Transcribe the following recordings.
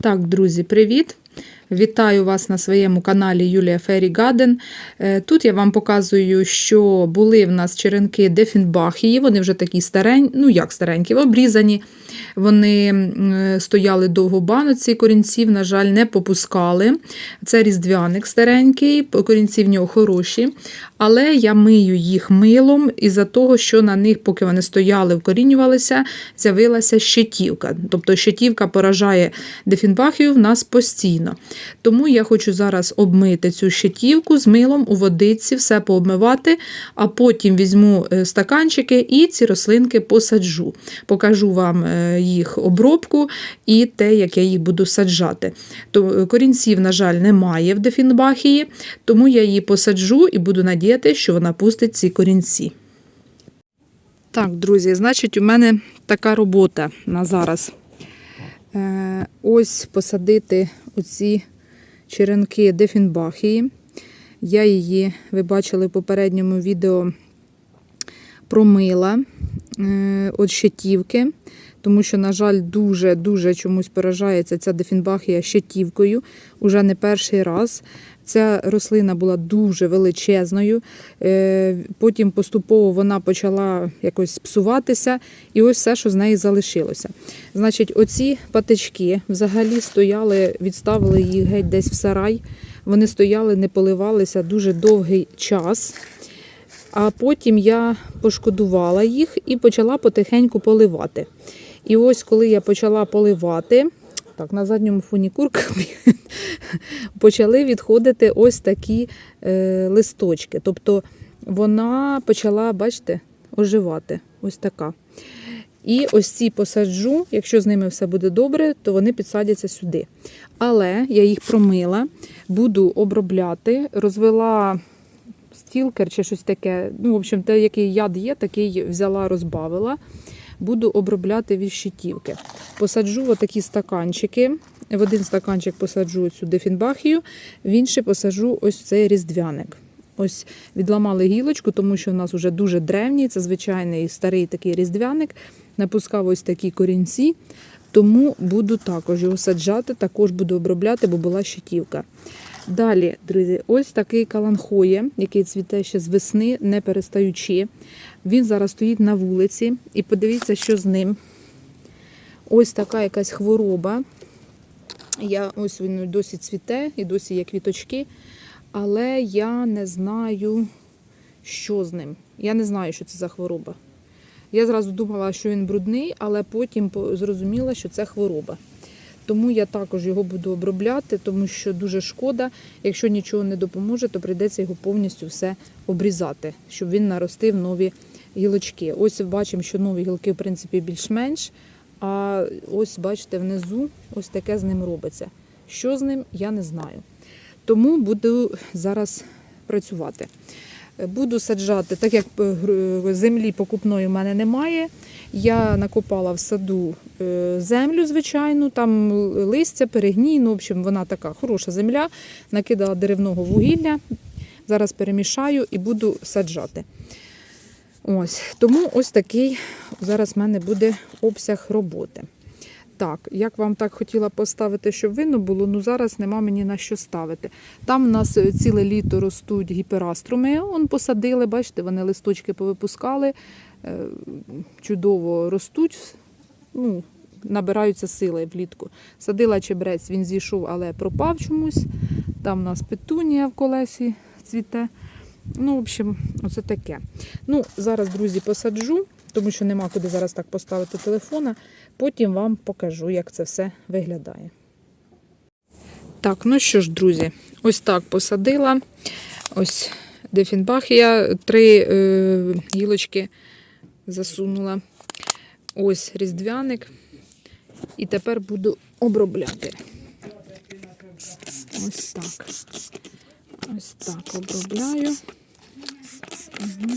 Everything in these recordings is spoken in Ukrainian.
Так, друзі, привіт! Вітаю вас на своєму каналі Юлія Фері Гаден. Е, Тут я вам показую, що були в нас черенки Дефінбахії. Вони вже такі старенькі, ну як старенькі, обрізані. Вони стояли довго баноці, корінців, на жаль, не попускали. Це різдвяник старенький, корінці в нього хороші. Але я мию їх милом із-за того, що на них, поки вони стояли, вкорінювалися, з'явилася щитівка. Тобто щитівка поражає дефінбахію в нас постійно. Тому я хочу зараз обмити цю щитівку з милом у водиці, все пообмивати, а потім візьму е, стаканчики і ці рослинки посаджу. Покажу вам е, їх обробку і те, як я їх буду саджати. То е, корінців, на жаль, немає в дефінбахії, тому я її посаджу і буду надіяти, що вона пустить ці корінці. Так, друзі, значить, у мене така робота на зараз. Е, ось посадити оці черенки дефінбахії. Я її, ви бачили в попередньому відео, промила е, від щитівки, тому що, на жаль, дуже-дуже чомусь поражається ця дефінбахія щитівкою. Уже не перший раз. Ця рослина була дуже величезною. Е, Потім поступово вона почала якось псуватися, і ось все, що з неї залишилося. Значить, оці патички взагалі стояли, відставили їх геть десь в сарай. Вони стояли, не поливалися дуже довгий час. А потім я пошкодувала їх і почала потихеньку поливати. І ось коли я почала поливати, так, на задньому фоні курка почали відходити ось такі е, листочки. Тобто вона почала, бачите, оживати. Ось така. І ось ці посаджу, якщо з ними все буде добре, то вони підсадяться сюди. Але я їх промила, буду обробляти, розвела стілкер чи щось таке. Ну, в общем, те, який яд є, такий взяла, розбавила. Буду обробляти від щитівки. Посаджу отакі стаканчики. В один стаканчик посаджу цю дефінбахію, в інший посаджу ось цей різдвяник. Ось відламали гілочку, тому що в нас вже дуже древній, це звичайний старий такий різдвяник. Напускав ось такі корінці, тому буду також його саджати, також буду обробляти, бо була щитівка. Далі, друзі, ось такий каланхоє, який цвіте ще з весни, не перестаючи. Він зараз стоїть на вулиці. І подивіться, що з ним. Ось така якась хвороба. Я, Ось він досі цвіте і досі є квіточки. Але я не знаю, що з ним. Я не знаю, що це за хвороба. Я зразу думала, що він брудний, але потім зрозуміла, що це хвороба. Тому я також його буду обробляти, тому що дуже шкода. Якщо нічого не допоможе, то прийдеться його повністю все обрізати, щоб він наростив нові гілочки. Ось бачимо, що нові гілки, в принципі, більш-менш. А ось, бачите, внизу ось таке з ним робиться. Що з ним, я не знаю. Тому буду зараз працювати. Буду саджати, так як землі покупної в мене немає. Я накопала в саду землю, звичайну, там листя, перегній, ну, в общем, вона така хороша земля, накидала деревного вугілля. Зараз перемішаю і буду саджати. Ось, Тому ось такий зараз в мене буде обсяг роботи. Так, як вам так хотіла поставити, щоб видно було, ну зараз нема мені на що ставити. Там у нас ціле літо ростуть гіпераструми. Он посадили, бачите, вони листочки повипускали, чудово ростуть, ну, набираються сили влітку. Садила чебрець, він зійшов, але пропав чомусь. Там у нас петунія в колесі цвіте. Ну, в общем, оце таке. Ну, зараз, друзі, посаджу, тому що нема куди зараз так поставити телефона. Потім вам покажу, як це все виглядає. Так, ну що ж, друзі, ось так посадила. Ось дефінбахія, три е, гілочки засунула. Ось різдвяник. І тепер буду обробляти. Ось так. Ось так обробляю. Угу.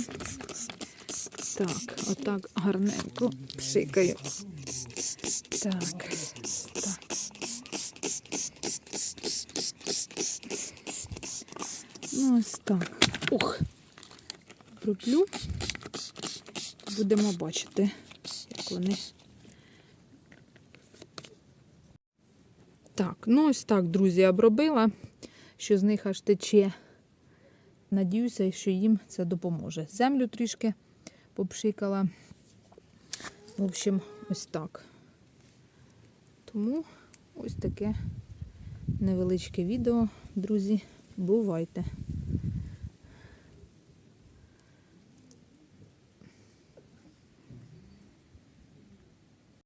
Так, отак гарненько пшикаю. Так, так. Ну, ось так. Ух, роблю. Будемо бачити, як вони. Так, ну ось так, друзі, обробила, що з них аж тече. Надіюся, що їм це допоможе. Землю трішки попшикала. В общем, ось так. Тому ось таке невеличке відео, друзі. Бувайте!